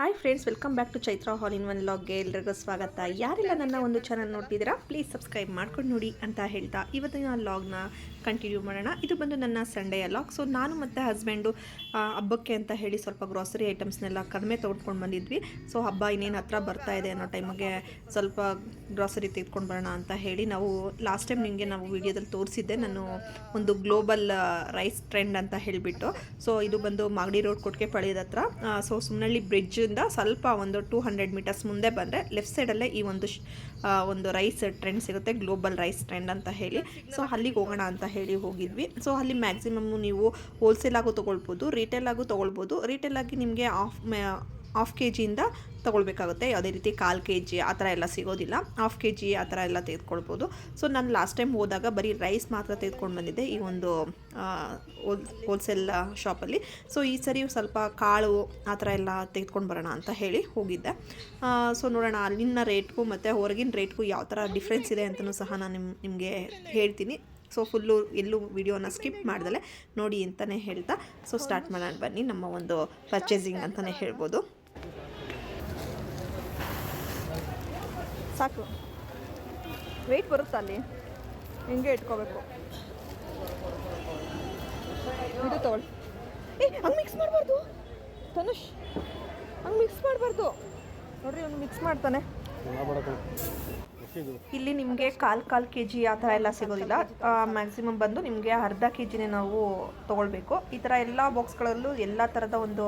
Hi friends welcome back to Chaitra hall in one ಲಾಗ್ಗೆ ಎಲ್ರಿಗೂ ಸ್ವಾಗತ. ಯಾರೆಲ್ಲ ನನ್ನ ಒಂದು ಚಾನಲ್ ನೋಡ್ತಿದ್ದೀರಾ ಪ್ಲೀಸ್ ಸಬ್ಸ್ಕ್ರೈಬ್ ಮಾಡ್ಕೊಂಡು ನೋಡಿ ಅಂತ ಹೇಳ್ತಾ ಇವತ್ತಿನ ಲಾಗ್ನ ಕಂಟಿನ್ಯೂ ಮಾಡೋಣ. ಇದು ಬಂದು ನನ್ನ ಸಂಡೆಯ ಲಾಗ್ ಸೊ ನಾನು ಮತ್ತು ಹಸ್ಬೆಂಡು ಹಬ್ಬಕ್ಕೆ ಅಂತ ಹೇಳಿ ಸ್ವಲ್ಪ ಗ್ರಾಸರಿ ಐಟಮ್ಸ್ನೆಲ್ಲ ಕಡಿಮೆ ತೊಗೊಂಡ್ಕೊಂಡು ಬಂದಿದ್ವಿ. ಸೊ ಹಬ್ಬ ಇನ್ನೇನು ಹತ್ರ ಬರ್ತಾ ಇದೆ ಅನ್ನೋ ಟೈಮಿಗೆ ಸ್ವಲ್ಪ ಗ್ರಾಸರಿ ತೆಗೆದುಕೊಂಡು ಬರೋಣ ಅಂತ ಹೇಳಿ ನಾವು ಲಾಸ್ಟ್ ಟೈಮ್ ನಿಮಗೆ ನಾವು ವಿಡಿಯೋದಲ್ಲಿ ತೋರಿಸಿದ್ದೆ. ನಾನು ಒಂದು ಗ್ಲೋಬಲ್ ರೈಸ್ ಟ್ರೆಂಡ್ ಅಂತ ಹೇಳಿಬಿಟ್ಟು. ಸೊ ಇದು ಬಂದು ಮಾಗಡಿ ರೋಡ್ ಕೊಟ್ಟಿಗೆ ಪಳೆಯದ ಹತ್ರ ಸೊ ಸುಮ್ಮನಳ್ಳಿ ಬ್ರಿಡ್ಜಿಂದ ಸ್ವಲ್ಪ ಒಂದು ಟೂ ಹಂಡ್ರೆಡ್ ಮೀಟರ್ಸ್ ಮುಂದೆ ಬಂದರೆ ಲೆಫ್ಟ್ ಸೈಡಲ್ಲೇ ಈ ಒಂದು ಒಂದು ರೈಸ್ ಟ್ರೆಂಡ್ ಸಿಗುತ್ತೆ ಗ್ಲೋಬಲ್ ರೈಸ್ ಟ್ರೆಂಡ್ ಅಂತ ಹೇಳಿ. ಸೊ ಅಲ್ಲಿಗೆ ಹೋಗೋಣ ಅಂತ ಹೇಳಿ ಹೋಗಿದ್ವಿ. ಸೊ ಅಲ್ಲಿ ಮ್ಯಾಕ್ಸಿಮಮ್ ನೀವು ಹೋಲ್ಸೇಲಾಗೂ ತೊಗೊಳ್ಬೋದು ರಿಟೇಲ್ ಆಗು ತೊಗೊಳ್ಬೋದು. ರಿಟೇಲ್ ಆಗಿ ನಿಮಗೆ ಆಫ್ ಹಾಫ್ ಕೆ ಜಿಯಿಂದ ತೊಗೊಳ್ಬೇಕಾಗುತ್ತೆ. ಯಾವುದೇ ರೀತಿ ಕಾಲು ಕೆ ಜಿ ಆ ಥರ ಎಲ್ಲ ಸಿಗೋದಿಲ್ಲ. ಹಾಫ್ ಕೆ ಜಿ ಆ ಥರ ಎಲ್ಲ ತೆಗೆದುಕೊಳ್ಬೋದು. ಸೊ ನಾನು ಲಾಸ್ಟ್ ಟೈಮ್ ಹೋದಾಗ ಬರೀ ರೈಸ್ ಮಾತ್ರ ತೆಗೆದುಕೊಂಡು ಬಂದಿದ್ದೆ ಈ ಒಂದು ಹೋಲ್ ಹೋಲ್ಸೇಲ್ ಶಾಪಲ್ಲಿ ಸೊ ಈ ಸರಿ ಸ್ವಲ್ಪ ಕಾಳು ಆ ಥರ ಎಲ್ಲ ತೆಗೆದುಕೊಂಡು ಬರೋಣ ಅಂತ ಹೇಳಿ ಹೋಗಿದ್ದೆ. ಸೊ ನೋಡೋಣ ಅಲ್ಲಿನ ರೇಟ್ಗೂ ಮತ್ತು ಹೊರಗಿನ ರೇಟ್ಗೂ ಯಾವ ಥರ ಡಿಫ್ರೆನ್ಸ್ ಇದೆ ಅಂತಲೂ ಸಹ ನಾನು ನಿಮ್ಮ ನಿಮಗೆ ಹೇಳ್ತೀನಿ. ಸೊ ಫುಲ್ಲು ಎಲ್ಲೂ ವಿಡಿಯೋನ ಸ್ಕಿಪ್ ಮಾಡ್ದಲೆ ನೋಡಿ ಅಂತಲೇ ಹೇಳ್ತಾ. ಸೊ ಸ್ಟಾರ್ಟ್ ಮಾಡೋಣ ಬನ್ನಿ. ನಮ್ಮ ಒಂದು ಪರ್ಚೇಸಿಂಗ್ ಅಂತಲೇ ಹೇಳ್ಬೋದು. ಸಾಕು. ವೆಯ್ಟ್ ಬರುತ್ತಾ ಅಲ್ಲಿ? ಹಿಂಗೆ ಇಟ್ಕೋಬೇಕು. ಇದು ತಗೊಳ್ಳಿ ಏ, ಹಂಗೆ ಮಿಕ್ಸ್ ಮಾಡಬಾರ್ದು. ತನುಷ್, ಹಂಗೆ ಮಿಕ್ಸ್ ಮಾಡಬಾರ್ದು. ನೋಡ್ರಿ ಅವ್ನು ಮಿಕ್ಸ್ ಮಾಡ್ತಾನೆ. ಇಲ್ಲಿ ನಿಮಗೆ ಕಾಲು ಕಾಲು ಕೆ ಜಿ ಆ ಥರ ಎಲ್ಲ ಸಿಗೋದಿಲ್ಲ. ಮ್ಯಾಕ್ಸಿಮಮ್ ಬಂದು ನಿಮಗೆ ಅರ್ಧ ಕೆ ಜಿನೇ ನಾವು ತೊಗೊಳ್ಬೇಕು. ಈ ಥರ ಎಲ್ಲ ಬಾಕ್ಸ್ಗಳಲ್ಲೂ ಎಲ್ಲ ಥರದ ಒಂದು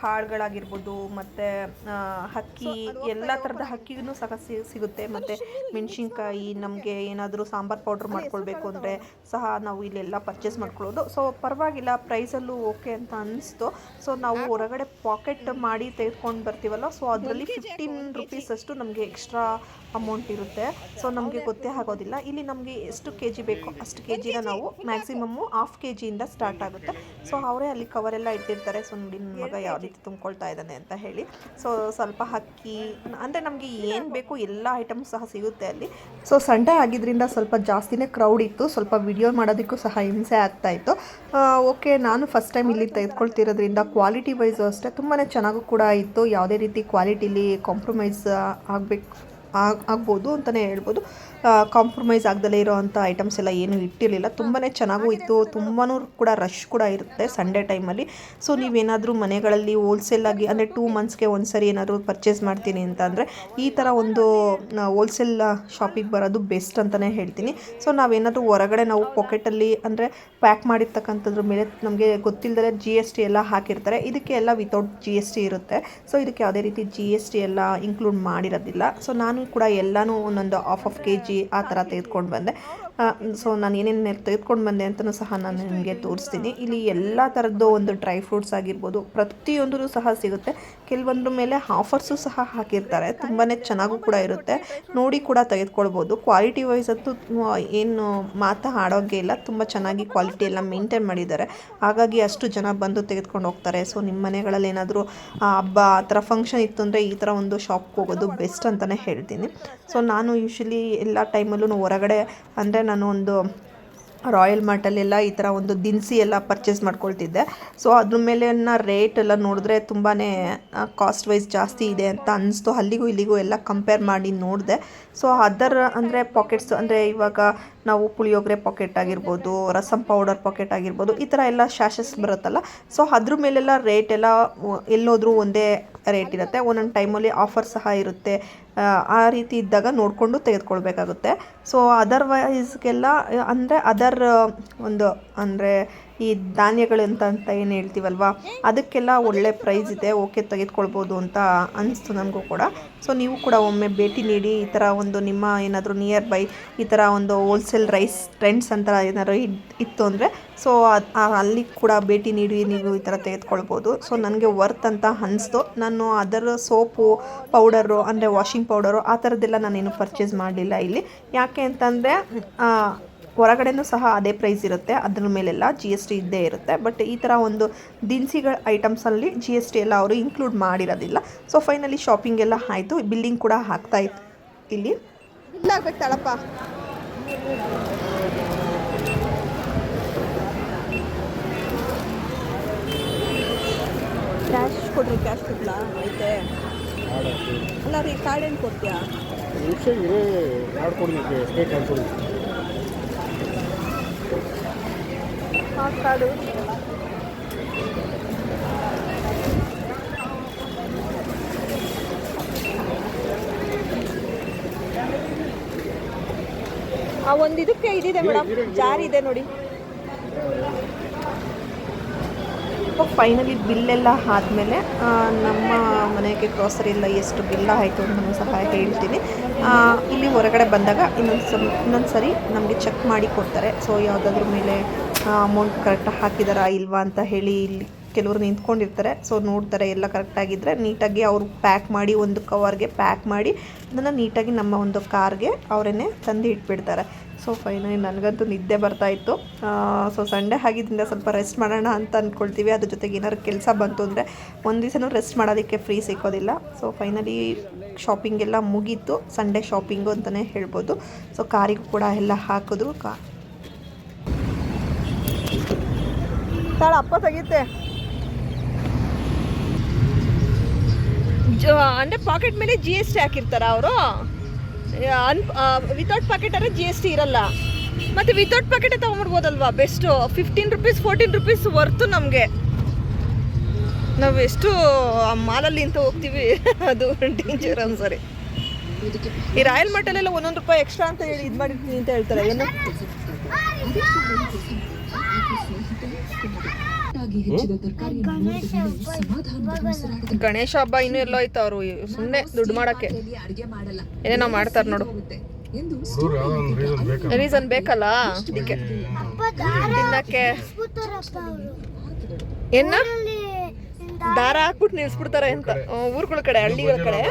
ಕಾಳುಗಳಾಗಿರ್ಬೋದು ಮತ್ತು ಹಕ್ಕಿ ಎಲ್ಲ ಥರದ ಹಕ್ಕಿಗೂ ಸಹ ಸಿಗುತ್ತೆ. ಮತ್ತು ಮೆಣಸಿನ್ಕಾಯಿ ನಮಗೆ ಏನಾದರೂ ಸಾಂಬಾರು ಪೌಡ್ರ್ ಮಾಡ್ಕೊಳ್ಬೇಕು ಅಂದರೆ ಸಹ ನಾವು ಇಲ್ಲೆಲ್ಲ ಪರ್ಚೇಸ್ ಮಾಡ್ಕೊಳ್ಳೋದು. ಸೊ ಪರವಾಗಿಲ್ಲ ಪ್ರೈಸಲ್ಲೂ ಓಕೆ ಅಂತ ಅನ್ನಿಸ್ತು ಸೊ ನಾವು ಹೊರಗಡೆ ಪಾಕೆಟ್ ಮಾಡಿ ತೆಗೆದುಕೊಂಡು ಬರ್ತೀವಲ್ಲ ಸೊ ಅದರಲ್ಲಿ ಫಿಫ್ಟೀನ್ ರುಪೀಸ್ ಅಷ್ಟು ನಮಗೆ ಎಕ್ಸ್ಟ್ರಾ ಅಮೌಂಟ್ ಇರುತ್ತೆ. ಸೊ ನಮಗೆ ಗೊತ್ತೇ ಆಗೋದಿಲ್ಲ. ಇಲ್ಲಿ ನಮಗೆ ಎಷ್ಟು ಕೆ ಜಿ ಬೇಕೋ ಅಷ್ಟು ಕೆ ಜಿನ ನಾವು ಮ್ಯಾಕ್ಸಿಮಮ್ಮು ಹಾಫ್ ಕೆ ಜಿಯಿಂದ ಸ್ಟಾರ್ಟ್ ಆಗುತ್ತೆ. ಸೊ ಅವರೇ ಅಲ್ಲಿ ಕವರೆಲ್ಲ ಇಟ್ಟಿರ್ತಾರೆ. ಸೊ ನೋಡಿ ನನ್ನ ಮಗ ಯಾವ ರೀತಿ ತುಂಬಿಕೊಳ್ತಾ ಇದ್ದಾನೆ ಅಂತ ಹೇಳಿ. ಸೊ ಸ್ವಲ್ಪ ಅಕ್ಕಿ, ಅಂದರೆ ನಮಗೆ ಏನು ಬೇಕು ಎಲ್ಲ ಐಟಮ್ಸ್ ಸಹ ಸಿಗುತ್ತೆ ಅಲ್ಲಿ. ಸೊ ಸಂಡೇ ಆಗಿದ್ದರಿಂದ ಸ್ವಲ್ಪ ಜಾಸ್ತಿನೇ ಕ್ರೌಡ್ ಇತ್ತು. ಸ್ವಲ್ಪ ವಿಡಿಯೋ ಮಾಡೋದಕ್ಕೂ ಸಹ ಹಿಂಸೆ ಆಗ್ತಾ ಇತ್ತು. ಓಕೆ ನಾನು ಫಸ್ಟ್ ಟೈಮ್ ಇಲ್ಲಿ ತೆಗೆದುಕೊಳ್ತಿರೋದ್ರಿಂದ ಕ್ವಾಲಿಟಿ ವೈಸು ಅಷ್ಟೇ ತುಂಬಾ ಚೆನ್ನಾಗೂ ಕೂಡ ಇತ್ತು. ಯಾವುದೇ ರೀತಿ ಕ್ವಾಲಿಟಿಲಿ ಕಾಂಪ್ರಮೈಸ್ ಆಗಬೇಕು, ಆಗ್, ಆಗ್ಬೋದು ಅಂತಲೇ ಹೇಳ್ಬೋದು. ಕಾಂಪ್ರಮೈಸ್ ಆಗದಲ್ಲೇ ಇರೋವಂಥ ಐಟಮ್ಸ್ ಎಲ್ಲ ಏನೂ ಇಟ್ಟಿರಲಿಲ್ಲ. ತುಂಬಾ ಚೆನ್ನಾಗೂ ಇತ್ತು. ತುಂಬಾ ಕೂಡ ರಶ್ ಕೂಡ ಇರುತ್ತೆ ಸಂಡೇ ಟೈಮಲ್ಲಿ ಸೊ ನೀವೇನಾದರೂ ಮನೆಗಳಲ್ಲಿ ಹೋಲ್ಸೇಲಾಗಿ ಅಂದರೆ ಟೂ ಮಂತ್ಸ್ಗೆ ಒಂದು ಸರಿ ಏನಾದರೂ ಪರ್ಚೇಸ್ ಮಾಡ್ತೀನಿ ಅಂತ ಅಂದರೆ ಈ ಥರ ಒಂದು ಹೋಲ್ಸೇಲ್ ಶಾಪಿಗೆ ಬರೋದು ಬೆಸ್ಟ್ ಅಂತಲೇ ಹೇಳ್ತೀನಿ. ಸೊ ನಾವೇನಾದರೂ ಹೊರಗಡೆ ನಾವು ಪಾಕೆಟಲ್ಲಿ ಅಂದರೆ ಪ್ಯಾಕ್ ಮಾಡಿರ್ತಕ್ಕಂಥದ್ರ ಮೇಲೆ ನಮಗೆ ಗೊತ್ತಿಲ್ಲದೆ ಜಿ ಎಸ್ ಟಿ ಎಲ್ಲ ಹಾಕಿರ್ತಾರೆ. ಇದಕ್ಕೆ ಎಲ್ಲ ವಿತೌಟ್ ಜಿ ಎಸ್ ಟಿ ಇರುತ್ತೆ. ಸೊ ಇದಕ್ಕೆ ಯಾವುದೇ ರೀತಿ ಜಿ ಎಸ್ ಟಿ ಎಲ್ಲ ಇನ್ಕ್ಲೂಡ್ ಮಾಡಿರೋದಿಲ್ಲ. ಸೊ ನಾನು ಕೂಡ ಎಲ್ಲನೂ ಒಂದೊಂದು ಆಫ್ ಆಫ್ ಕೆ ಜಿ ಆ ಥರ ತೆಗೆದುಕೊಂಡು ಬಂದೆ. ಸೊ ನಾನು ಏನೇನು ತೆಗೆದುಕೊಂಡು ಬಂದೆ ಅಂತಲೂ ಸಹ ನಾನು ನಿಮಗೆ ತೋರಿಸ್ತೀನಿ. ಇಲ್ಲಿ ಎಲ್ಲ ಥರದ್ದು ಒಂದು ಡ್ರೈ ಫ್ರೂಟ್ಸ್ ಆಗಿರ್ಬೋದು. ಪ್ರತಿಯೊಂದೂ ಸಹ ಸಿಗುತ್ತೆ. ಕೆಲವೊಂದ್ರ ಮೇಲೆ ಆಫರ್ಸು ಸಹ ಹಾಕಿರ್ತಾರೆ. ತುಂಬಾ ಚೆನ್ನಾಗೂ ಕೂಡ ಇರುತ್ತೆ. ನೋಡಿ ಕೂಡ ತೆಗೆದುಕೊಳ್ಬೋದು. ಕ್ವಾಲಿಟಿ ವೈಸ್ ಅಂತೂ ಏನು ಮಾತಾ ಆಡೋಂಗೆ ಇಲ್ಲ. ತುಂಬ ಚೆನ್ನಾಗಿ ಕ್ವಾಲಿಟಿ ಎಲ್ಲ ಮೇಂಟೈನ್ ಮಾಡಿದ್ದಾರೆ. ಹಾಗಾಗಿ ಅಷ್ಟು ಜನ ಬಂದು ತೆಗೆದುಕೊಂಡು ಹೋಗ್ತಾರೆ. ಸೊ ನಿಮ್ಮ ಮನೆಗಳಲ್ಲಿ ಏನಾದರೂ ಹಬ್ಬ ಆ ಥರ ಫಂಕ್ಷನ್ ಇತ್ತು ಅಂದರೆ ಈ ಥರ ಒಂದು ಶಾಪ್ಗೆ ಹೋಗೋದು ಬೆಸ್ಟ್ ಅಂತಲೇ ಹೇಳ್ತೀನಿ. ಸೊ ನಾನು ಯೂಶ್ವಲಿ ಎಲ್ಲ ಟೈಮಲ್ಲೂ ಹೊರಗಡೆ ಅಂದರೆ ನಾನು ಒಂದು ರಾಯಲ್ ಮಾರ್ಟಲ್ಲೆಲ್ಲ ಈ ಥರ ಒಂದು ದಿನಸಿ ಎಲ್ಲ ಪರ್ಚೇಸ್ ಮಾಡ್ಕೊಳ್ತಿದ್ದೆ. ಸೊ ಅದ್ರ ಮೇಲಿನ ರೇಟ್ ಎಲ್ಲ ನೋಡಿದ್ರೆ ತುಂಬಾ ಕಾಸ್ಟ್ ವೈಸ್ ಜಾಸ್ತಿ ಇದೆ ಅಂತ ಅನ್ನಿಸ್ತು ಅಲ್ಲಿಗೂ ಇಲ್ಲಿಗೂ ಎಲ್ಲ ಕಂಪೇರ್ ಮಾಡಿ ನೋಡಿದೆ. ಸೊ ಅದರ ಅಂದರೆ ಪಾಕೆಟ್ಸ್ ಅಂದರೆ ಇವಾಗ ನಾವು ಪುಳಿಯೋಗರೆ ಪಾಕೆಟ್ ಆಗಿರ್ಬೋದು, ರಸಂ ಪೌಡರ್ ಪಾಕೆಟ್ ಆಗಿರ್ಬೋದು, ಈ ಥರ ಎಲ್ಲ ಶಾಶಸ್ ಬರುತ್ತಲ್ಲ. ಸೊ ಅದ್ರ ಮೇಲೆಲ್ಲ ರೇಟ್ ಎಲ್ಲ ಎಲ್ಲೋದ್ರೂ ಒಂದೇ ರೇಟ್ ಇರುತ್ತೆ. ಒಂದೊಂದು ಟೈಮಲ್ಲಿ ಆಫರ್ ಸಹ ಇರುತ್ತೆ. ಆ, ರೀತಿ ಇದ್ದಾಗ ನೋಡಿಕೊಂಡು ತೆಗೆದುಕೊಳ್ಬೇಕಾಗುತ್ತೆ. ಸೊ ಅದರ್ವೈಸ್ಗೆಲ್ಲ ಅಂದರೆ ಅದರ್ ಒಂದು ಅಂದರೆ ಈ ಧಾನ್ಯಗಳು ಅಂತ ಅಂತ ಏನು ಹೇಳ್ತೀವಲ್ವ? ಅದಕ್ಕೆಲ್ಲ ಒಳ್ಳೆ ಪ್ರೈಸ್ ಇದೆ ಓಕೆ ತೆಗೆದುಕೊಳ್ಬೋದು ಅಂತ ಅನಿಸ್ತು ನನಗೂ ಕೂಡ. ಸೊ ನೀವು ಕೂಡ ಒಮ್ಮೆ ಭೇಟಿ ನೀಡಿ, ಈ ಥರ ಒಂದು ನಿಮ್ಮ ಏನಾದರೂ ನಿಯರ್ ಬೈ ಈ ಥರ ಒಂದು ಹೋಲ್ಸೇಲ್ ರೈಸ್ ಟ್ರೆಂಡ್ಸ್ ಅಂತ ಏನಾದ್ರು ಇತ್ತು ಅಂದರೆ ಸೊ ಅಲ್ಲಿ ಕೂಡ ಭೇಟಿ ನೀಡಿ, ನೀವು ಈ ಥರ ತೆಗೆದುಕೊಳ್ಬೋದು. ಸೊ ನನಗೆ ವರ್ತ್ ಅಂತ ಅನಿಸ್ತು. ನಾನು ಅದರ ಸೋಪು ಪೌಡರು ಅಂದರೆ ವಾಷಿಂಗ್ ಪೌಡರು ಆ ಥರದ್ದೆಲ್ಲ ನಾನೇನು ಪರ್ಚೇಸ್ ಮಾಡಲಿಲ್ಲ ಇಲ್ಲಿ. ಯಾಕೆ ಅಂತಂದರೆ ಹೊರಗಡೆನೂ ಸಹ ಅದೇ ಪ್ರೈಸ್ ಇರುತ್ತೆ. ಅದ್ರ ಮೇಲೆಲ್ಲ ಜಿ ಎಸ್ ಟಿ ಇದ್ದೇ ಇರುತ್ತೆ. ಬಟ್ ಈ ಥರ ಒಂದು ದಿನಸಿಗಳ ಐಟಮ್ಸಲ್ಲಿ ಜಿ ಎಸ್ ಟಿ ಎಲ್ಲ ಅವರು ಇನ್ಕ್ಲೂಡ್ ಮಾಡಿರೋದಿಲ್ಲ. ಸೊ ಫೈನಲಿ ಶಾಪಿಂಗ್ ಎಲ್ಲ ಆಯಿತು. ಬಿಲ್ಲಿಂಗ್ ಕೂಡ ಹಾಕ್ತಾ ಇತ್ತು ಇಲ್ಲಿ. ಆಗ್ಬೇಕು ತಳಪ್ಪ ಕ್ಯಾಶ್ ಕೊಡ್ರಿ ಕ್ಯಾಶ್ ಕೊಡ್ಲಾ? ಐತೆ. ಅಲ್ಲ ರೀ ಕಾರ್ಡ್ ಏನು ಕೊಡ್ತೀಯಾ? ಮಾಡ್ಕೊಡ್ಬೇಕು ಆ ಒಂದು ಇದಕ್ಕೆ ಇದಿದೆ ಮೇಡಮ್ ಜಾರಿ ಇದೆ ನೋಡಿ. ಫೈನಲಿ ಬಿಲ್ಲೆಲ್ಲ ಆದಮೇಲೆ ನಮ್ಮ ಮನೆಗೆ ಗ್ರೋಸರಿ ಎಲ್ಲ ಎಷ್ಟು ಬಿಲ್ಲ ಆಯಿತು ಅಂತ ಸಹ ಹೇಳ್ತೀನಿ. ಇಲ್ಲಿ ಹೊರಗಡೆ ಬಂದಾಗ ಇನ್ನೊಂದು ಸಲ ಇನ್ನೊಂದು ಸರಿ ನಮಗೆ ಚೆಕ್ ಮಾಡಿ ಕೊಡ್ತಾರೆ. ಸೊ ಯಾವುದಾದ್ರ ಮೇಲೆ ಅಮೌಂಟ್ ಕರೆಕ್ಟಾಗಿ ಹಾಕಿದಾರಾ ಇಲ್ವಾ ಅಂತ ಹೇಳಿ ಇಲ್ಲಿ ಕೆಲವರು ನಿಂತ್ಕೊಂಡಿರ್ತಾರೆ. ಸೊ ನೋಡ್ತಾರೆ ಎಲ್ಲ ಕರೆಕ್ಟಾಗಿದ್ದರೆ ನೀಟಾಗಿ ಅವರು ಪ್ಯಾಕ್ ಮಾಡಿ ಒಂದು ಕವರ್ಗೆ ಪ್ಯಾಕ್ ಮಾಡಿ ಅದನ್ನು ನೀಟಾಗಿ ನಮ್ಮ ಒಂದು ಕಾರ್ಗೆ ಅವರನ್ನೇ ತಂದು ಇಟ್ಬಿಡ್ತಾರೆ. ಸೊ ಫೈನಲಿ ನನಗಂತೂ ನಿದ್ದೆ ಬರ್ತಾಯಿತ್ತು ಸೊ ಸಂಡೇ ಆಗಿದ್ದರಿಂದ ಸ್ವಲ್ಪ ರೆಸ್ಟ್ ಮಾಡೋಣ ಅಂತ ಅಂದ್ಕೊಳ್ತೀವಿ ಅದ್ರ ಜೊತೆಗೆ ಏನಾದ್ರು ಕೆಲಸ ಬಂತು ಅಂದರೆ ಒಂದು ದಿವಸನೂ ರೆಸ್ಟ್ ಮಾಡೋದಕ್ಕೆ ಫ್ರೀ ಸಿಕ್ಕೋದಿಲ್ಲ. ಸೊ ಫೈನಲಿ ಶಾಪಿಂಗ್ ಎಲ್ಲ ಮುಗೀತು. ಸಂಡೇ ಶಾಪಿಂಗು ಅಂತಲೇ ಹೇಳ್ಬೋದು. ಸೊ ಕಾರಿಗೂ ಕೂಡ ಎಲ್ಲ ಹಾಕಿದ್ರು. ಕಾ ತಾಳ ಅಪ್ಪ ತೆಗಿತೆ. ಅಂದ್ರೆ ಪಾಕೆಟ್ ಮೇಲೆ ಜಿ ಎಸ್ ಟಿ ಹಾಕಿರ್ತಾರ ಅವರು? ಅನ್ ವಿತೌಟ್ ಪಾಕೆಟ್ ಅಂದರೆ ಜಿ ಎಸ್ ಟಿ ಇರಲ್ಲ. ಮತ್ತು ವಿತೌಟ್ ಪಾಕೆಟೇ ತೊಗೊಂಡ್ಬಿಡ್ಬೋದಲ್ವಾ? Best fifteen rupees fourteen rupees worth ನಮಗೆ. ನಾವು ಎಷ್ಟು, ಆ ಮಾಲಲ್ಲಿ ಇಂತ ಹೋಗ್ತೀವಿ? ಅದು ಡೇಂಜರ್ ಅನ್ಸರಿ ಈ ರಾಯಲ್ ಮಟಲೆಲ್ಲ ಒಂದೊಂದು ರೂಪಾಯಿ ಎಕ್ಸ್ಟ್ರಾ ಅಂತ ಹೇಳಿ ಇದು ಮಾಡಿರ್ತೀನಿ ಅಂತ ಹೇಳ್ತಾರೆ. ಏನು ಗಣೇಶ ಹಬ್ಬ ಇನ್ನೂ ಎಲ್ಲೋ ಐತೆ ಅವರು ಸುಮ್ಮನೆ ದುಡ್ಡು ಮಾಡಕ್ಕೆ. ಏನೇನೋ ಮಾಡ್ತಾರೆ ನೋಡು. ರೀಸನ್ ಬೇಕಾ ರೀಸನ್ ಬೇಕಲ್ಲ. ಅದಕ್ಕೆ. ತಿನ್ನಕ್ಕೆ ಏನ? ದಾರ ಹಾಕ್ಬಿಟ್ಟು ನಿಲ್ಸ್ಬಿಡ್ತಾರೆ ಅಂತ. ಊರ್ಗಳ ಕಡೆ ಹಳ್ಳಿಗಳ ಕಡೆ.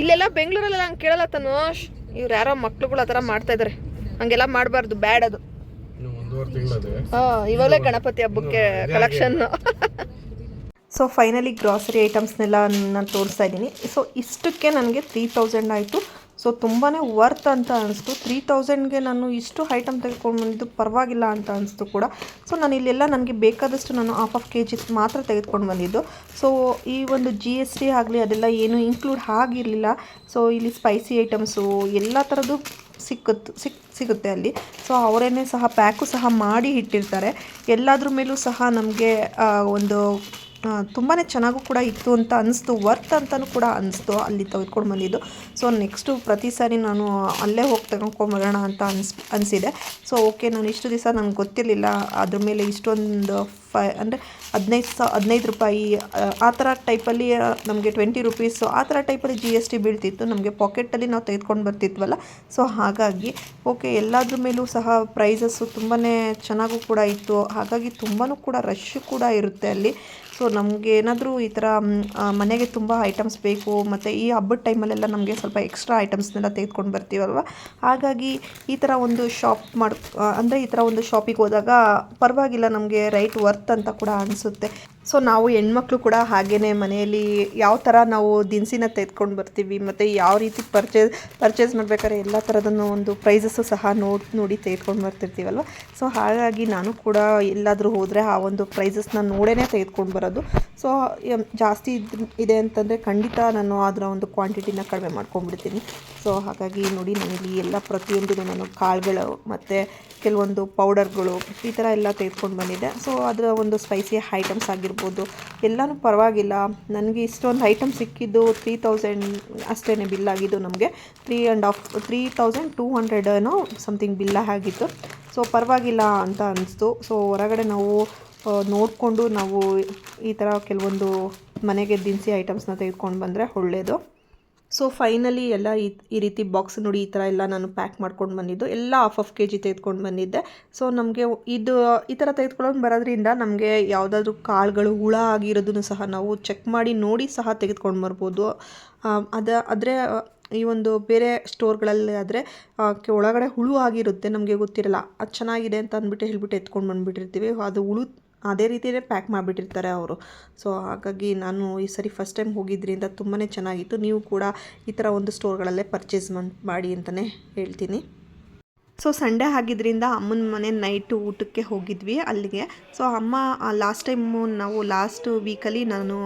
ಇಲ್ಲೆಲ್ಲ ಬೆಂಗಳೂರಲ್ಲೆಲ್ಲ ಹಂಗೆ ಕೇಳಲ್ಲ ತನೋಶ್ ಇವ್ರು ಯಾರೋ ಮಕ್ಳುಗಳು ಆ ಥರ ಮಾಡ್ತಾ ಇದಾರೆ. ಹಂಗೆಲ್ಲ ಮಾಡಬಾರ್ದು ಬ್ಯಾಡ್ ಅದು ಹಾ ಇವಾಗಲೇ ಗಣಪತಿ ಹಬ್ಬಕ್ಕೆ ಕಲೆಕ್ಷನ್ ಸೊ ಫೈನಲಿ ಗ್ರಾಸರಿ ಐಟಮ್ಸ್ನೆಲ್ಲ ನಾನು ತೋರಿಸ್ತಾ ಇದ್ದೀನಿ. ಸೊ ಇಷ್ಟಕ್ಕೆ ನನಗೆ ತ್ರೀ ತೌಸಂಡ್ ಆಯಿತು. ಸೊ ತುಂಬಾ ವರ್ತ್ ಅಂತ ಅನಿಸ್ತು. ತ್ರೀ ತೌಸಂಡ್ಗೆ ನಾನು ಇಷ್ಟು ಐಟಮ್ ತೆಗೆದುಕೊಂಡು ಬಂದಿದ್ದು ಪರವಾಗಿಲ್ಲ ಅಂತ ಅನಿಸ್ತು ಕೂಡ. ಸೊ ನಾನು ಇಲ್ಲೆಲ್ಲ ನನಗೆ ಬೇಕಾದಷ್ಟು ನಾನು ಹಾಫ್ ಆಫ್ ಕೆ ಜಿ ಮಾತ್ರ ತೆಗೆದುಕೊಂಡು ಬಂದಿದ್ದು. ಸೊ ಈ ಒಂದು ಜಿ ಎಸ್ ಟಿ ಆಗಲಿ ಅದೆಲ್ಲ ಏನು ಇನ್ಕ್ಲೂಡ್ ಆಗಿರಲಿಲ್ಲ. ಸೊ ಇಲ್ಲಿ ಸ್ಪೈಸಿ ಐಟಮ್ಸು ಎಲ್ಲ ಥರದ್ದು ಸಿಕ್ಕುತ್ತೆ, ಸಿಕ್, ಸಿಗುತ್ತೆ ಅಲ್ಲಿ. ಸೊ ಅವರೇನೆ ಸಹ ಪ್ಯಾಕು ಸಹ ಮಾಡಿ ಇಟ್ಟಿರ್ತಾರೆ. ಎಲ್ಲದ್ರ ಮೇಲೂ ಸಹ ನಮಗೆ ಒಂದು ತುಂಬಾ ಚೆನ್ನಾಗೂ ಕೂಡ ಇತ್ತು ಅಂತ ಅನಿಸ್ತು. ವರ್ತ್ ಅಂತಲೂ ಕೂಡ ಅನಿಸ್ತು ಅಲ್ಲಿ ತೆಗೆದುಕೊಂಡು ಬಂದಿದ್ದು. ಸೊ ನೆಕ್ಸ್ಟು ಪ್ರತಿ ಸಾರಿ ನಾನು ಅಲ್ಲೇ ಹೋಗಿ ತಗೊಂಡ್ಕೊಂಬರೋಣ ಅಂತ ಅನ್ಸ್ ಅನಿಸಿದೆ. ಸೊ ಓಕೆ ನಾನು ಇಷ್ಟು ದಿವಸ ನನಗೆ ಗೊತ್ತಿರಲಿಲ್ಲ. ಅದ್ರ ಮೇಲೆ ಇಷ್ಟೊಂದು ಫೈ ಅಂದರೆ ಹದಿನೈದು ಸ ಹದಿನೈದು ರೂಪಾಯಿ ಆ, ಥರ ಟೈಪಲ್ಲಿ ನಮಗೆ ಟ್ವೆಂಟಿ ರುಪೀಸು ಆ ಥರ ಟೈಪಲ್ಲಿ ಜಿ ಎಸ್ ಟಿ ಬೀಳ್ತಿತ್ತು. ನಮಗೆ ಪಾಕೆಟಲ್ಲಿ ನಾವು ತೆಗೆದುಕೊಂಡು ಬರ್ತಿದ್ವಲ್ಲ. ಸೊ ಹಾಗಾಗಿ ಓಕೆ ಎಲ್ಲದ್ರ ಮೇಲೂ ಸಹ ಪ್ರೈಸಸ್ಸು ತುಂಬಾ ಚೆನ್ನಾಗೂ ಕೂಡ ಇತ್ತು. ಹಾಗಾಗಿ ತುಂಬಾ ಕೂಡ ರಶ್ ಕೂಡ ಇರುತ್ತೆ ಅಲ್ಲಿ. ಸೊ ನಮಗೆ ಏನಾದರೂ ಈ ಥರ ಮನೆಗೆ ತುಂಬ ಐಟಮ್ಸ್ ಬೇಕು, ಮತ್ತು ಈ ಹಬ್ಬದ ಟೈಮಲ್ಲೆಲ್ಲ ನಮಗೆ ಸ್ವಲ್ಪ ಎಕ್ಸ್ಟ್ರಾ ಐಟಮ್ಸ್ನೆಲ್ಲ ತೆಗೆದುಕೊಂಡು ಬರ್ತೀವಲ್ವ? ಹಾಗಾಗಿ ಈ ಥರ ಒಂದು ಶಾಪ್ ಮಾಡಿ ಅಂದರೆ ಈ ಥರ ಒಂದು ಶಾಪಿಗೆ ಹೋದಾಗ ಪರವಾಗಿಲ್ಲ ನಮಗೆ ರೈಟ್ ವರ್ತ್ ಅಂತ ಕೂಡ ಅನಿಸುತ್ತೆ. ಸೊ ನಾವು ಹೆಣ್ಮಕ್ಳು ಕೂಡ ಹಾಗೇ ಮನೆಯಲ್ಲಿ ಯಾವ ಥರ ನಾವು ದಿನಸಿನ ತೆಗೆದುಕೊಂಡು ಬರ್ತೀವಿ, ಮತ್ತು ಯಾವ ರೀತಿ ಪರ್ಚೇಸ್ ಪರ್ಚೇಸ್ ಮಾಡಬೇಕಾದ್ರೆ ಎಲ್ಲ ಥರದನ್ನು ಒಂದು ಪ್ರೈಸಸ್ಸು ಸಹ ನೋಡಿ ನೋಡಿ ತೆಗೆದುಕೊಂಡು ಬರ್ತಿರ್ತೀವಲ್ವ? ಸೊ ಹಾಗಾಗಿ ನಾನು ಕೂಡ ಎಲ್ಲಾದರೂ ಹೋದರೆ ಆ ಒಂದು ಪ್ರೈಸಸ್ನ ನೋಡೇ ತೆಗೆದುಕೊಂಡು ಬರೋದು. ಸೊ ಜಾಸ್ತಿ ಇದ್- ಇದೆ ಅಂತಂದರೆ ಖಂಡಿತ ನಾನು ಅದರ ಒಂದು ಕ್ವಾಂಟಿಟಿನ ಕಡಿಮೆ ಮಾಡ್ಕೊಂಡ್ಬಿಡ್ತೀನಿ. ಸೊ ಹಾಗಾಗಿ ನೋಡಿ ನಾನಿಲ್ಲಿ ಎಲ್ಲ ಪ್ರತಿಯೊಂದು ನಾನು ಕಾಳುಗಳು ಮತ್ತು ಕೆಲವೊಂದು ಪೌಡರ್ಗಳು ಈ ಥರ ಎಲ್ಲ ತೆಗೆದುಕೊಂಡು ಬಂದಿದ್ದೆ. ಸೊ ಅದರ ಒಂದು ಸ್ಪೈಸಿ ಐಟಮ್ಸ್ ಆಗಿರ್ಬೋದು. ಎಲ್ಲನೂ ಪರವಾಗಿಲ್ಲ. ನನಗೆ ಇಷ್ಟೊಂದು ಐಟಮ್ ಸಿಕ್ಕಿದ್ದು ತ್ರೀ ತೌಸಂಡ್ ಅಷ್ಟೇ ಬಿಲ್ ಆಗಿದ್ದು ನಮಗೆ. Three and half three thousand two ಹಂಡ್ರೆಡನೋ something ಬಿಲ್ಲ ಆಗಿತ್ತು. ಸೊ ಪರವಾಗಿಲ್ಲ ಅಂತ ಅನಿಸ್ತು. ಸೊ ಹೊರಗಡೆ ನಾವು ನೋಡಿಕೊಂಡು ನಾವು ಈ ಥರ ಕೆಲವೊಂದು ಮನೆಗೆ ದಿನಸಿ ಐಟಮ್ಸ್ನ ತೆಗೆದುಕೊಂಡು ಬಂದರೆ ಒಳ್ಳೆಯದು ಸೊ ಫೈನಲಿ ಎಲ್ಲ ಈ ಈ ರೀತಿ ಬಾಕ್ಸ್ ನೋಡಿ ಈ ಥರ ಎಲ್ಲ ನಾನು ಪ್ಯಾಕ್ ಮಾಡ್ಕೊಂಡು ಬಂದಿದ್ದು. ಎಲ್ಲ ಹಾಫ್ ಆಫ್ ಕೆ ಜಿ ತೆಗೆದುಕೊಂಡು ಬಂದಿದ್ದೆ. ಸೊ ನಮಗೆ ಇದು, ಈ ಥರ ತೆಗೆದುಕೊಂಡು ಬರೋದ್ರಿಂದ ನಮಗೆ ಯಾವುದಾದ್ರೂ ಕಾಳುಗಳು ಹುಳ ಆಗಿರೋದನ್ನು ಸಹ ನಾವು ಚೆಕ್ ಮಾಡಿ ನೋಡಿ ಸಹ ತೆಗೆದುಕೊಂಡು ಬರ್ಬೋದು. ಅದು ಅದ, ಆದರೆ ಈ ಒಂದು ಬೇರೆ ಸ್ಟೋರ್ಗಳಲ್ಲಿ ಆದರೆ ಒಳಗಡೆ ಹುಳು ಆಗಿರುತ್ತೆ ನಮಗೆ ಗೊತ್ತಿರಲ್ಲ. ಅದು ಚೆನ್ನಾಗಿದೆ ಅಂತ ಅಂದ್ಬಿಟ್ಟು ಹೇಳ್ಬಿಟ್ಟು ಎತ್ಕೊಂಡು ಬಂದುಬಿಟ್ಟಿರ್ತೀವಿ. ಅದು ಹುಳು ಅದೇ ರೀತಿಯೇ ಪ್ಯಾಕ್ ಮಾಡಿಬಿಟ್ಟಿರ್ತಾರೆ ಅವರು. ಸೊ ಹಾಗಾಗಿ ನಾನು ಈ ಸರಿ ಫಸ್ಟ್ ಟೈಮ್ ಹೋಗಿದ್ದರಿಂದ ತುಂಬಾ ಚೆನ್ನಾಗಿತ್ತು. ನೀವು ಕೂಡ ಈ ಥರ ಒಂದು ಸ್ಟೋರ್ಗಳಲ್ಲೇ ಪರ್ಚೇಸ್ ಮಾಡಿ ಅಂತಲೇ ಹೇಳ್ತೀನಿ. ಸೊ ಸಂಡೇ ಆಗಿದ್ದರಿಂದ ಅಮ್ಮನ ಮನೆ ನೈಟು ಊಟಕ್ಕೆ ಹೋಗಿದ್ವಿ ಅಲ್ಲಿಗೆ. ಸೊ ಅಮ್ಮ ಲಾಸ್ಟ್ ಟೈಮು ನಾವು ಲಾಸ್ಟ್ ವೀಕಲ್ಲಿ ನಾನು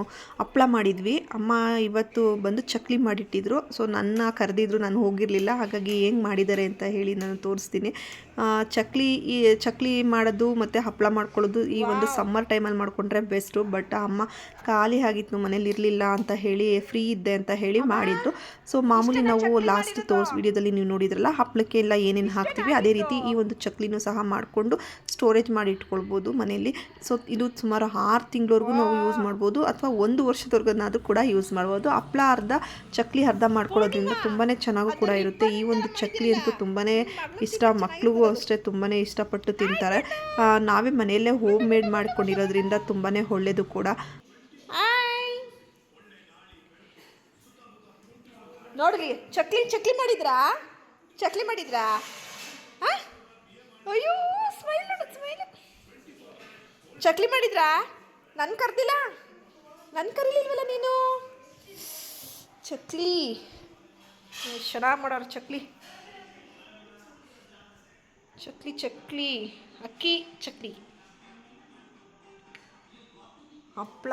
ಹಪ್ಪಳ ಮಾಡಿದ್ವಿ. ಅಮ್ಮ ಇವತ್ತು ಬಂದು ಚಕ್ಲಿ ಮಾಡಿಟ್ಟಿದ್ರು. ಸೊ ನನ್ನ ಕರೆದಿದ್ರು, ನಾನು ಹೋಗಿರಲಿಲ್ಲ. ಹಾಗಾಗಿ ಹೆಂಗೆ ಮಾಡಿದ್ದಾರೆ ಅಂತ ಹೇಳಿ ನಾನು ತೋರಿಸ್ತೀನಿ. ಚಕ್ಲಿ ಈ ಚಕ್ಲಿ ಮಾಡೋದು ಮತ್ತು ಹಪ್ಪಳ ಮಾಡ್ಕೊಳ್ಳೋದು ಈ ಒಂದು ಸಮ್ಮರ್ ಟೈಮಲ್ಲಿ ಮಾಡಿಕೊಂಡ್ರೆ ಬೆಸ್ಟು ಬಟ್ ಅಮ್ಮ ಖಾಲಿ ಆಗಿತ್ತು ಮನೇಲಿ ಇರಲಿಲ್ಲ ಅಂತ ಹೇಳಿ ಫ್ರೀ ಇದ್ದೆ ಅಂತ ಹೇಳಿ ಮಾಡಿದ್ದು. ಸೊ ಮಾಮೂಲಿ ನಾವು ಲಾಸ್ಟ್ ತೋರ್ಸ್ ವಿಡಿಯೋದಲ್ಲಿ ನೀವು ನೋಡಿದ್ರಲ್ಲ ಹಪ್ಪಳಕ್ಕೆ ಎಲ್ಲ ಏನೇನು ಹಾಕ್ತೀವಿ ಅದೇ ರೀತಿ ಈ ಒಂದು ಚಕ್ಲಿನೂ ಸಹ ಮಾಡಿಕೊಂಡು ಸ್ಟೋರೇಜ್ ಮಾಡಿ ಇಟ್ಕೊಳ್ಬೋದು ಮನೆಯಲ್ಲಿ ಸೊ ಇದು ಸುಮಾರು ಆರು ತಿಂಗಳವರೆಗೂ ನಾವು ಯೂಸ್ ಮಾಡ್ಬೋದು ಅಥವಾ ಒಂದು ವರ್ಷದವರೆಗನ್ನಾದರೂ ಕೂಡ ಯೂಸ್ ಮಾಡ್ಬೋದು. ಹಪ್ಪಳ ಅರ್ಧ ಚಕ್ಲಿ ಅರ್ಧ ಮಾಡ್ಕೊಳ್ಳೋದ್ರಿಂದ ತುಂಬಾ ಚೆನ್ನಾಗೂ ಕೂಡ ಇರುತ್ತೆ. ಈ ಒಂದು ಚಕ್ಲಿ ಅಂತೂ ತುಂಬಾ ಇಷ್ಟ ಮಕ್ಳಿಗೂ ಅಷ್ಟೇ ತುಂಬಾ ಇಷ್ಟಪಟ್ಟು ತಿಂತಾರೆ. ನಾವೇ ಮನೆಯಲ್ಲೇ ಹೋಮ್ ಮೇಡ್ ಮಾಡ್ಕೊಂಡಿರೋದ್ರಿಂದ ತುಂಬಾ ಒಳ್ಳೆಯದು ಕೂಡ. ನೋಡ್ರಿ, ಚಕ್ಲಿ ಚಕ್ಲಿ ಮಾಡಿದ್ರಾ? ಚಕ್ಲಿ ಮಾಡಿದ್ರಾ? ಅಯ್ಯೋ ಸ್ಮೈಲ್ ಸ್ಮೈಲ್ ಚಕ್ಲಿ ಮಾಡಿದ್ರಾ? ನನ್ನ ಕರ್ದಿಲ್ಲ. ನನ್ನ ಕರೀಲಿಲ್ವಲ್ಲ ನೀನು? ಚಕ್ಲಿ. ಚೆನ್ನಾಗಿ ಮಾಡೋರು ಚಕ್ಲಿ. ಚಕ್ಲಿ ಚಕ್ಲಿ, ಅಕ್ಕಿ, ಚಕ್ಲಿ. ಹಪ್ಪಳ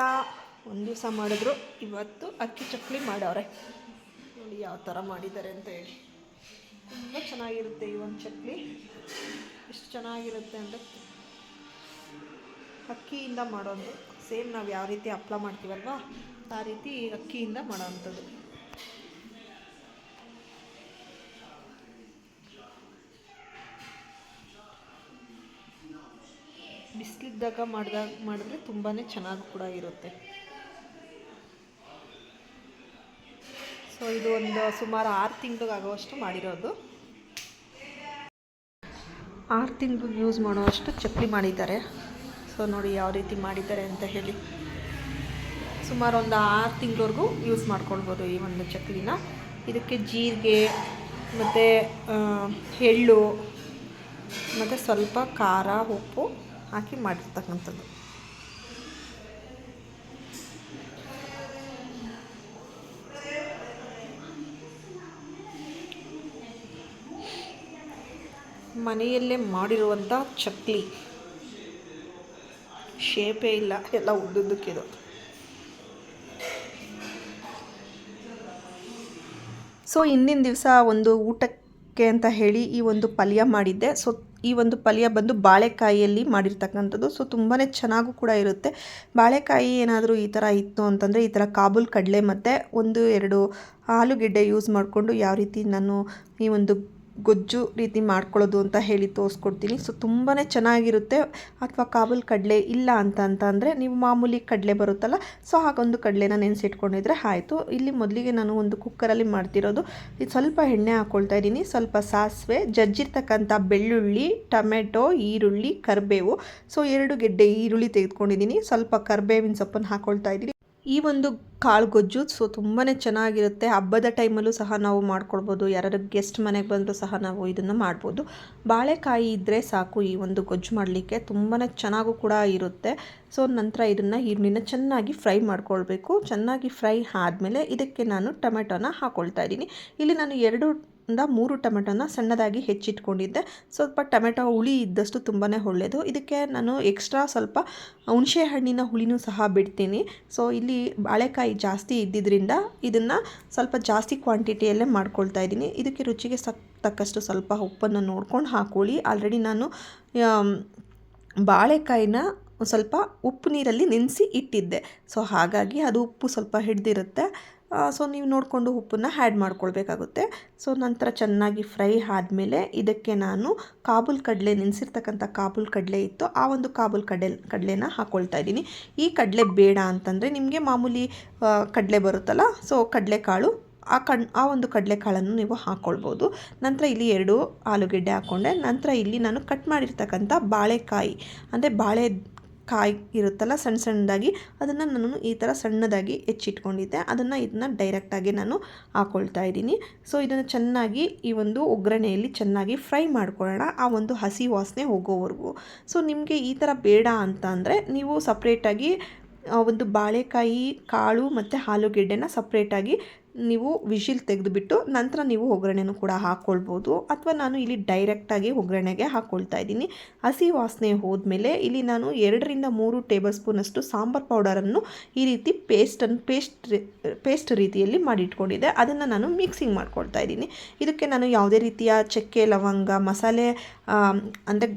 ಒಂದು ದಿವಸ ಮಾಡಿದ್ರು. ಇವತ್ತು ಅಕ್ಕಿ, ಚಕ್ಲಿ ಮಾಡವ್ರೆ. ನೋಡಿ ಯಾವ ಥರ ಮಾಡಿದ್ದಾರೆ ಅಂತ ಹೇಳಿ. ತುಂಬ ಚೆನ್ನಾಗಿರುತ್ತೆ ಈ ಒಂದು ಚಕ್ಲಿ. ಎಷ್ಟು ಚೆನ್ನಾಗಿರುತ್ತೆ ಅಂದರೆ ಅಕ್ಕಿಯಿಂದ ಮಾಡೋದು. ಸೇಮ್ ನಾವು ಯಾವ ರೀತಿ ಹಪ್ಪಳ ಮಾಡ್ತೀವಲ್ವ, ಆ ರೀತಿ ಅಕ್ಕಿಯಿಂದ ಮಾಡೋವಂಥದ್ದು ಬಿಸಿಲಿದ್ದಾಗ ಮಾಡಿದಾಗ ಮಾಡಿದ್ರೆ ತುಂಬಾ ಚೆನ್ನಾಗಿ ಕೂಡ ಇರುತ್ತೆ. ಸೊ ಇದು ಒಂದು ಸುಮಾರು ಆರು ತಿಂಗಳಿಗಾಗುವಷ್ಟು ಮಾಡಿರೋದು. ಆರು ತಿಂಗಳು ಯೂಸ್ ಮಾಡುವಷ್ಟು ಚಪ್ಪಲಿ ಮಾಡಿದ್ದಾರೆ. ಸೊ ನೋಡಿ ಯಾವ ರೀತಿ ಮಾಡಿದ್ದಾರೆ ಅಂತ ಹೇಳಿ. ಸುಮಾರು ಒಂದು ಆರು ತಿಂಗಳವರೆಗೂ ಯೂಸ್ ಮಾಡ್ಕೊಳ್ಬೋದು ಈ ಒಂದು ಚಕ್ಲಿನ. ಇದಕ್ಕೆ ಜೀರಿಗೆ, ಮತ್ತು ಎಳ್ಳು, ಮತ್ತು ಸ್ವಲ್ಪ ಖಾರ, ಉಪ್ಪು ಹಾಕಿ ಮಾಡಿರ್ತಕ್ಕಂಥದ್ದು. ಮನೆಯಲ್ಲೇ ಮಾಡಿರುವಂಥ ಚಕ್ಲಿ. ಶೇಪೇ ಇಲ್ಲ, ಎಲ್ಲ ಉದ್ದುದ್ದಕ್ಕಿದು ಸೊ ಹಿಂದಿನ ದಿವಸ ಒಂದು ಊಟಕ್ಕೆ ಅಂತ ಹೇಳಿ ಈ ಒಂದು ಪಲ್ಯ ಮಾಡಿದ್ದೆ. ಸೊ ಈ ಒಂದು ಪಲ್ಯ ಬಂದು ಬಾಳೆಕಾಯಿಯಲ್ಲಿ ಮಾಡಿರ್ತಕ್ಕಂಥದ್ದು. ಸೊ ತುಂಬಾ ಚೆನ್ನಾಗೂ ಕೂಡ ಇರುತ್ತೆ. ಬಾಳೆಕಾಯಿ ಏನಾದರೂ ಈ ಥರ ಇತ್ತು ಅಂತಂದರೆ ಈ ಥರ ಕಾಬೂಲ್ ಕಡಲೆ ಮತ್ತು ಒಂದು ಎರಡು ಆಲೂಗೆಡ್ಡೆ ಯೂಸ್ ಮಾಡಿಕೊಂಡು ಯಾವ ರೀತಿ ನಾನು ಈ ಒಂದು ಗೊಜ್ಜು ರೀತಿ ಮಾಡ್ಕೊಳ್ಳೋದು ಅಂತ ಹೇಳಿ ತೋರಿಸ್ಕೊಡ್ತೀನಿ. ಸೊ ತುಂಬಾ ಚೆನ್ನಾಗಿರುತ್ತೆ. ಅಥವಾ ಕಾಬೂಲ್ ಕಡಲೆ ಇಲ್ಲ ಅಂತ ಅಂತ ನೀವು ಮಾಮೂಲಿ ಕಡಲೆ ಬರುತ್ತಲ್ಲ, ಸೊ ಹಾಗೊಂದು ಕಡಲೆನ ನೆನೆಸಿಟ್ಕೊಂಡಿದ್ರೆ ಆಯಿತು. ಇಲ್ಲಿ ಮೊದಲಿಗೆ ನಾನು ಒಂದು ಕುಕ್ಕರಲ್ಲಿ ಮಾಡ್ತಿರೋದು, ಇದು ಸ್ವಲ್ಪ ಎಣ್ಣೆ ಹಾಕ್ಕೊಳ್ತಾ ಇದ್ದೀನಿ. ಸ್ವಲ್ಪ ಸಾಸಿವೆ, ಜಜ್ಜಿರ್ತಕ್ಕಂಥ ಬೆಳ್ಳುಳ್ಳಿ, ಟೊಮೆಟೊ, ಈರುಳ್ಳಿ, ಕರಿಬೇವು. ಸೊ ಎರಡು ಗೆಡ್ಡೆ ಈರುಳ್ಳಿ ತೆಗೆದುಕೊಂಡಿದ್ದೀನಿ. ಸ್ವಲ್ಪ ಕರಿಬೇವಿನ ಸೊಪ್ಪನ್ನು ಹಾಕ್ಕೊಳ್ತಾ ಇದ್ದೀನಿ. ಈ ಒಂದು ಕಾಳು ಗೊಜ್ಜು ಸೊ ತುಂಬಾ ಚೆನ್ನಾಗಿರುತ್ತೆ. ಹಬ್ಬದ ಟೈಮಲ್ಲೂ ಸಹ ನಾವು ಮಾಡ್ಕೊಳ್ಬೋದು. ಯಾರು ಗೆಸ್ಟ್ ಮನೆಗೆ ಬಂದರೂ ಸಹ ನಾವು ಇದನ್ನು ಮಾಡ್ಬೋದು. ಬಾಳೆಕಾಯಿ ಇದ್ದರೆ ಸಾಕು ಈ ಒಂದು ಗೊಜ್ಜು ಮಾಡಲಿಕ್ಕೆ. ತುಂಬಾ ಚೆನ್ನಾಗೂ ಕೂಡ ಇರುತ್ತೆ. ಸೊ ನಂತರ ಇದನ್ನು ಈರುಳ್ಳಿನ ಚೆನ್ನಾಗಿ ಫ್ರೈ ಮಾಡ್ಕೊಳ್ಬೇಕು. ಚೆನ್ನಾಗಿ ಫ್ರೈ ಆದಮೇಲೆ ಇದಕ್ಕೆ ನಾನು ಟೊಮೆಟೊನ ಹಾಕ್ಕೊಳ್ತಾ ಇದ್ದೀನಿ. ಇಲ್ಲಿ ನಾನು ಎರಡು ಇಂದ ಮೂರು ಟೊಮೆಟೊನ ಸಣ್ಣದಾಗಿ ಹೆಚ್ಚಿಟ್ಕೊಂಡಿದ್ದೆ. ಸ್ವಲ್ಪ ಟೊಮೆಟೊ ಹುಳಿ ಇದ್ದಷ್ಟು ತುಂಬಾ ಒಳ್ಳೆಯದು ಇದಕ್ಕೆ ನಾನು ಎಕ್ಸ್ಟ್ರಾ ಸ್ವಲ್ಪ ಹುಣಸೆ ಹಣ್ಣಿನ ಹುಳಿನೂ ಸಹ ಬಿಡ್ತೀನಿ. ಸೊ, ಇಲ್ಲಿ ಬಾಳೆಕಾಯಿ ಜಾಸ್ತಿ ಇದ್ದಿದ್ದರಿಂದ ಇದನ್ನು ಸ್ವಲ್ಪ ಜಾಸ್ತಿ ಕ್ವಾಂಟಿಟಿಯಲ್ಲೇ ಮಾಡ್ಕೊಳ್ತಾ ಇದ್ದೀನಿ. ಇದಕ್ಕೆ ರುಚಿಗೆ ಸಕ್ ತಕ್ಕಷ್ಟು ಸ್ವಲ್ಪ ಉಪ್ಪನ್ನು ನೋಡ್ಕೊಂಡು ಹಾಕೊಳ್ಳಿ. ಆಲ್ರೆಡಿ ನಾನು ಬಾಳೆಕಾಯಿನ ಸ್ವಲ್ಪ ಉಪ್ಪು ನೀರಲ್ಲಿ ನೆನೆಸಿ ಇಟ್ಟಿದ್ದೆ. ಸೊ, ಹಾಗಾಗಿ ಅದು ಉಪ್ಪು ಸ್ವಲ್ಪ ಹಿಡ್ದಿರುತ್ತೆ. ಸೊ ನೀವು ನೋಡಿಕೊಂಡು ಉಪ್ಪನ್ನು ಆ್ಯಡ್ ಮಾಡ್ಕೊಳ್ಬೇಕಾಗುತ್ತೆ. ಸೊ ನಂತರ ಚೆನ್ನಾಗಿ ಫ್ರೈ ಆದಮೇಲೆ ಇದಕ್ಕೆ ನಾನು ಕಾಬೂಲ್ ಕಡಲೆ, ನೆನೆಸಿರ್ತಕ್ಕಂಥ ಕಾಬೂಲ್ ಕಡಲೆ ಇತ್ತು, ಆ ಒಂದು ಕಾಬೂಲ್ ಕಡಲೆ, ಕಡಲೆನ ಹಾಕ್ಕೊಳ್ತಾ ಇದ್ದೀನಿ. ಈ ಕಡಲೆ ಬೇಡ ಅಂತಂದರೆ ನಿಮಗೆ ಮಾಮೂಲಿ ಕಡಲೆ ಬರುತ್ತಲ್ಲ ಸೊ ಕಡಲೆಕಾಳು, ಆ ಕಣ್, ಆ ಒಂದು ಕಡಲೆಕಾಳನ್ನು ನೀವು ಹಾಕ್ಕೊಳ್ಬೋದು ನಂತರ ಇಲ್ಲಿ ಎರಡು ಆಲೂಗೆಡ್ಡೆ ಹಾಕ್ಕೊಂಡೆ ನಂತರ ಇಲ್ಲಿ ನಾನು ಕಟ್ ಮಾಡಿರ್ತಕ್ಕಂಥ ಬಾಳೆಕಾಯಿ, ಅಂದರೆ ಬಾಳೆ ಕಾಯಿ ಇರುತ್ತಲ್ಲ ಸಣ್ಣ ಸಣ್ಣದಾಗಿ, ಅದನ್ನು ನಾನು ಈ ಥರ ಸಣ್ಣದಾಗಿ ಹೆಚ್ಚಿಟ್ಕೊಂಡಿದ್ದೆ. ಅದನ್ನು ಇದನ್ನ ಡೈರೆಕ್ಟಾಗಿ ನಾನು ಹಾಕ್ಕೊಳ್ತಾ ಇದ್ದೀನಿ. ಸೊ ಇದನ್ನು ಚೆನ್ನಾಗಿ ಈ ಒಂದು ಒಗ್ಗರಣೆಯಲ್ಲಿ ಚೆನ್ನಾಗಿ ಫ್ರೈ ಮಾಡ್ಕೊಳ್ಳೋಣ, ಆ ಒಂದು ಹಸಿ ವಾಸನೆ ಹೋಗೋವರೆಗೂ. ಸೊ ನಿಮಗೆ ಈ ಥರ ಬೇಡ ಅಂತ ಅಂದರೆ, ನೀವು ಸಪ್ರೇಟಾಗಿ ಒಂದು ಬಾಳೆಕಾಯಿ, ಕಾಳು ಮತ್ತು ಆಲೂಗೆಡ್ಡೆನ ಸಪ್ರೇಟಾಗಿ ನೀವು ವಿಶಿಲ್ ತೆಗೆದುಬಿಟ್ಟು ನಂತರ ನೀವು ಒಗ್ಗರಣೆನೂ ಕೂಡ ಹಾಕ್ಕೊಳ್ಬೋದು ಅಥವಾ ನಾನು ಇಲ್ಲಿ ಡೈರೆಕ್ಟಾಗಿ ಒಗ್ಗರಣೆಗೆ ಹಾಕ್ಕೊಳ್ತಾ ಇದ್ದೀನಿ. ಹಸಿ ವಾಸನೆ ಹೋದ್ಮೇಲೆ ಇಲ್ಲಿ ನಾನು ಎರಡರಿಂದ ಮೂರು ಟೇಬಲ್ ಸ್ಪೂನಷ್ಟು ಸಾಂಬಾರ್ ಪೌಡರನ್ನು ಈ ರೀತಿ ಪೇಸ್ಟನ್ನು ಪೇಸ್ಟ್ ಪೇಸ್ಟ್ ರೀತಿಯಲ್ಲಿ ಮಾಡಿಟ್ಕೊಂಡಿದ್ದೆ. ಅದನ್ನು ನಾನು ಮಿಕ್ಸಿಂಗ್ ಮಾಡ್ಕೊಳ್ತಾ ಇದ್ದೀನಿ. ಇದಕ್ಕೆ ನಾನು ಯಾವುದೇ ರೀತಿಯ ಚಕ್ಕೆ, ಲವಂಗ, ಮಸಾಲೆ ಅಂದರೆ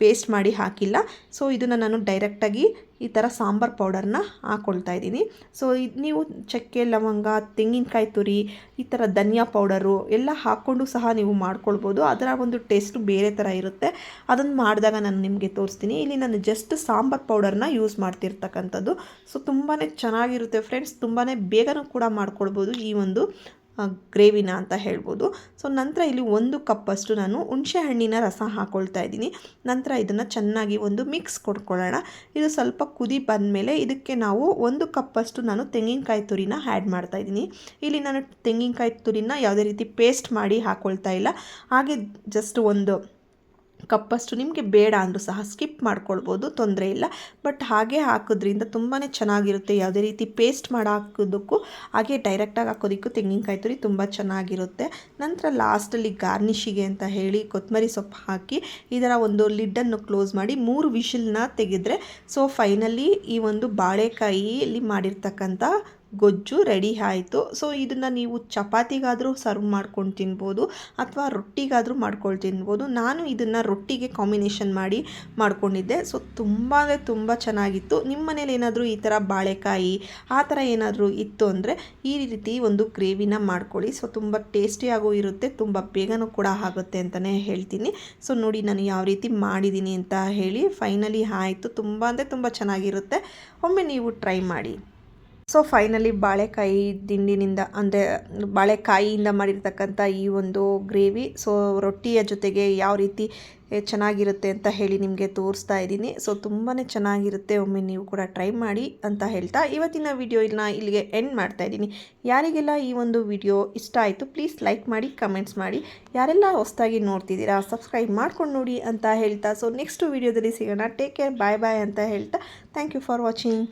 ಪೇಸ್ಟ್ ಮಾಡಿ ಹಾಕಿಲ್ಲ. ಸೊ ಇದನ್ನು ನಾನು ಡೈರೆಕ್ಟಾಗಿ ಈ ಥರ ಸಾಂಬಾರ್ ಪೌಡರ್ನ ಹಾಕ್ಕೊಳ್ತಾ ಇದ್ದೀನಿ. ಸೊ ಇದು ನೀವು ಚಕ್ಕೆ, ಲವಂಗ, ತೆಂಗಿನಕಾಯಿ ತುರಿ, ಈ ಥರ ಧನಿಯಾ ಪೌಡರು ಎಲ್ಲ ಹಾಕ್ಕೊಂಡು ಸಹ ನೀವು ಮಾಡ್ಕೊಳ್ಬೋದು. ಅದರ ಒಂದು ಟೇಸ್ಟು ಬೇರೆ ಥರ ಇರುತ್ತೆ. ಅದನ್ನು ಮಾಡಿದಾಗ ನಾನು ನಿಮಗೆ ತೋರಿಸ್ತೀನಿ. ಇಲ್ಲಿ ನಾನು ಜಸ್ಟ್ ಸಾಂಬಾರ್ ಪೌಡರ್ನ ಯೂಸ್ ಮಾಡ್ತಿರ್ತಕ್ಕಂಥದ್ದು. ಸೊ ತುಂಬಾ ಚೆನ್ನಾಗಿರುತ್ತೆ ಫ್ರೆಂಡ್ಸ್ ತುಂಬಾ ಬೇಗನೂ ಕೂಡ ಮಾಡ್ಕೊಳ್ಬೋದು ಈ ಒಂದು ಗ್ರೇವಿನ ಅಂತ ಹೇಳ್ಬೋದು. ಸೊ ನಂತರ ಇಲ್ಲಿ ಒಂದು ಕಪ್ಪಷ್ಟು ನಾನು ಹುಣಸೆ ಹಣ್ಣಿನ ರಸ ಹಾಕ್ಕೊಳ್ತಾ ಇದ್ದೀನಿ. ನಂತರ ಇದನ್ನು ಚೆನ್ನಾಗಿ ಒಂದು ಮಿಕ್ಸ್ ಕೊಡ್ಕೊಳ್ಳೋಣ. ಇದು ಸ್ವಲ್ಪ ಕುದಿ ಬಂದಮೇಲೆ ಇದಕ್ಕೆ ನಾವು ಒಂದು ಕಪ್ಪಷ್ಟು ನಾನು ತೆಂಗಿನಕಾಯಿ ತುರಿನ ಆ್ಯಡ್ ಮಾಡ್ತಾ ಇದ್ದೀನಿ. ಇಲ್ಲಿ ನಾನು ತೆಂಗಿನಕಾಯಿ ತುರಿನ ಯಾವುದೇ ರೀತಿ ಪೇಸ್ಟ್ ಮಾಡಿ ಹಾಕ್ಕೊಳ್ತಾ ಇಲ್ಲ. ಹಾಗೆ ಜಸ್ಟ್ ಒಂದು ಕಪ್ಪಷ್ಟು ನಿಮಗೆ ಬೇಡ ಅಂದರೂ ಸಹ ಸ್ಕಿಪ್ ಮಾಡ್ಕೊಳ್ಬೋದು, ತೊಂದರೆ ಇಲ್ಲ. ಬಟ್ ಹಾಗೆ ಹಾಕೋದ್ರಿಂದ ತುಂಬಾ ಚೆನ್ನಾಗಿರುತ್ತೆ. ಯಾವುದೇ ರೀತಿ ಪೇಸ್ಟ್ ಮಾಡಿ ಹಾಕೋದಕ್ಕೂ ಹಾಗೆ ಡೈರೆಕ್ಟಾಗಿ ಹಾಕೋದಕ್ಕೂ ತೆಂಗಿನಕಾಯಿ ತುರಿ ತುಂಬ ಚೆನ್ನಾಗಿರುತ್ತೆ. ನಂತರ ಲಾಸ್ಟಲ್ಲಿ ಗಾರ್ನಿಷಿಗೆ ಅಂತ ಹೇಳಿ ಕೊತ್ತಂಬರಿ ಸೊಪ್ಪು ಹಾಕಿ ಇದರ ಒಂದು ಲಿಡ್ಡನ್ನು ಕ್ಲೋಸ್ ಮಾಡಿ ಮೂರು ವಿಷಲ್ನ ತೆಗೆದ್ರೆ ಸೊ ಫೈನಲಿ ಈ ಒಂದು ಬಾಳೆಕಾಯಿಯಲ್ಲಿ ಮಾಡಿರ್ತಕ್ಕಂಥ ಗೊಜ್ಜು ರೆಡಿ ಆಯಿತು. ಸೊ ಇದನ್ನು ನೀವು ಚಪಾತಿಗಾದರೂ ಸರ್ವ್ ಮಾಡ್ಕೊಂಡು ತಿನ್ಬೋದು ಅಥವಾ ರೊಟ್ಟಿಗಾದರೂ ಮಾಡ್ಕೊಂಡು ತಿನ್ಬೋದು. ನಾನು ಇದನ್ನು ರೊಟ್ಟಿಗೆ ಕಾಂಬಿನೇಷನ್ ಮಾಡಿ ಮಾಡ್ಕೊಂಡಿದ್ದೆ. ಸೊ ತುಂಬ ಅಂದರೆ ತುಂಬ ಚೆನ್ನಾಗಿತ್ತು. ನಿಮ್ಮ ಮನೇಲಿ ಏನಾದರೂ ಈ ಥರ ಬಾಳೆಕಾಯಿ ಆ ಥರ ಏನಾದರೂ ಇತ್ತು ಅಂದರೆ ಈ ರೀತಿ ಒಂದು ಗ್ರೇವಿನ ಮಾಡ್ಕೊಳ್ಳಿ. ಸೊ ತುಂಬ ಟೇಸ್ಟಿಯಾಗೂ ಇರುತ್ತೆ, ತುಂಬ ಬೇಗನೂ ಕೂಡ ಆಗುತ್ತೆ ಅಂತಲೇ ಹೇಳ್ತೀನಿ. ಸೊ ನೋಡಿ ನಾನು ಯಾವ ರೀತಿ ಮಾಡಿದ್ದೀನಿ ಅಂತ ಹೇಳಿ ಫೈನಲಿ ಆಯಿತು. ತುಂಬ ಅಂದರೆ ತುಂಬ ಚೆನ್ನಾಗಿರುತ್ತೆ. ಒಮ್ಮೆ ನೀವು ಟ್ರೈ ಮಾಡಿ. ಸೊ ಫೈನಲಿ ಬಾಳೆಕಾಯಿ ದಿಂಡಿನಿಂದ ಅಂದರೆ ಬಾಳೆಕಾಯಿಯಿಂದ ಮಾಡಿರ್ತಕ್ಕಂಥ ಈ ಒಂದು ಗ್ರೇವಿ ಸೊ ರೊಟ್ಟಿಯ ಜೊತೆಗೆ ಯಾವ ರೀತಿ ಚೆನ್ನಾಗಿರುತ್ತೆ ಅಂತ ಹೇಳಿ ನಿಮಗೆ ತೋರಿಸ್ತಾ ಇದ್ದೀನಿ. ಸೊ ತುಂಬಾ ಚೆನ್ನಾಗಿರುತ್ತೆ, ಒಮ್ಮೆ ನೀವು ಕೂಡ ಟ್ರೈ ಮಾಡಿ ಅಂತ ಹೇಳ್ತಾ ಇವತ್ತಿನ ವಿಡಿಯೋ ಇಲ್ಲಿನ ಇಲ್ಲಿಗೆ ಎಂಡ್ ಮಾಡ್ತಾ ಇದ್ದೀನಿ. ಯಾರಿಗೆಲ್ಲ ಈ ಒಂದು ವಿಡಿಯೋ ಇಷ್ಟ ಆಯಿತು ಪ್ಲೀಸ್ ಲೈಕ್ ಮಾಡಿ ಕಮೆಂಟ್ಸ್ ಮಾಡಿ. ಯಾರೆಲ್ಲ ಹೊಸದಾಗಿ ನೋಡ್ತಿದ್ದೀರಾ ಸಬ್ಸ್ಕ್ರೈಬ್ ಮಾಡ್ಕೊಂಡು ನೋಡಿ ಅಂತ ಹೇಳ್ತಾ. ಸೊ ನೆಕ್ಸ್ಟ್ ವಿಡಿಯೋದಲ್ಲಿ ಸಿಗೋಣ. ಟೇಕ್ ಕೇರ್ ಬಾಯ್ ಬಾಯ್ ಅಂತ ಹೇಳ್ತಾ. Thank you for watching